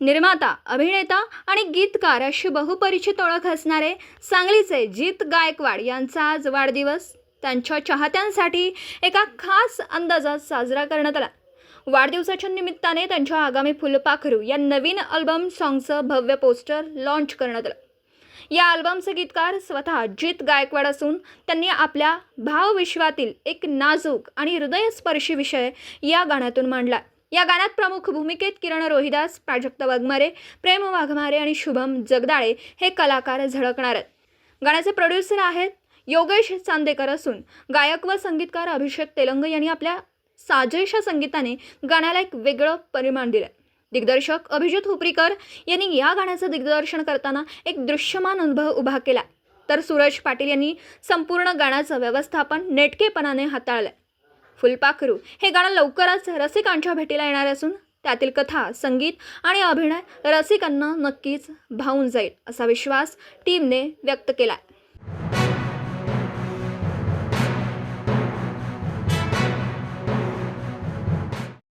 निर्माता अभिनेता आणि गीतकार अशी बहुपरिचित ओळख असणारे सांगलीचे जीत गायकवाड यांचा आज वाढदिवस. त्यांच्या चाहत्यांसाठी एका खास अंदाजात साजरा करण्यात आला. वाढदिवसाच्या निमित्ताने त्यांच्या आगामी फुलपाखरू या नवीन अल्बम सॉंगचं भव्य पोस्टर लॉन्च करण्यात आलं. या अल्बमचे गीतकार स्वतः जीत गायकवाड असून त्यांनी आपल्या भावविश्वातील एक नाजूक आणि हृदयस्पर्शी विषय या गाण्यातून मांडला. या गाण्यात प्रमुख भूमिकेत किरण रोहिदास प्राजक्त वाघमारे प्रेम वाघमारे आणि शुभम जगदाळे हे कलाकार झळकणार आहेत. गाण्याचे प्रोड्युसर आहेत योगेश चांदेकर असून गायक व संगीतकार अभिषेक तेलंग यांनी आपल्या साजेशा संगीताने गाण्याला एक वेगळं परिमाण दिलं दिग्दर्शक अभिजित हुपरीकर यांनी या गाण्याचं दिग्दर्शन करताना एक दृश्यमान अनुभव उभा केला तर सूरज पाटील यांनी संपूर्ण गाण्याचं व्यवस्थापन नेटकेपणाने हाताळलं फुलपाखरू. हे गाणं लवकरच रसिकांच्या भेटीला येणार असून त्यातील कथा संगीत आणि अभिनय रसिकांना नक्कीच भावून जाईल असा विश्वास टीमने व्यक्त केला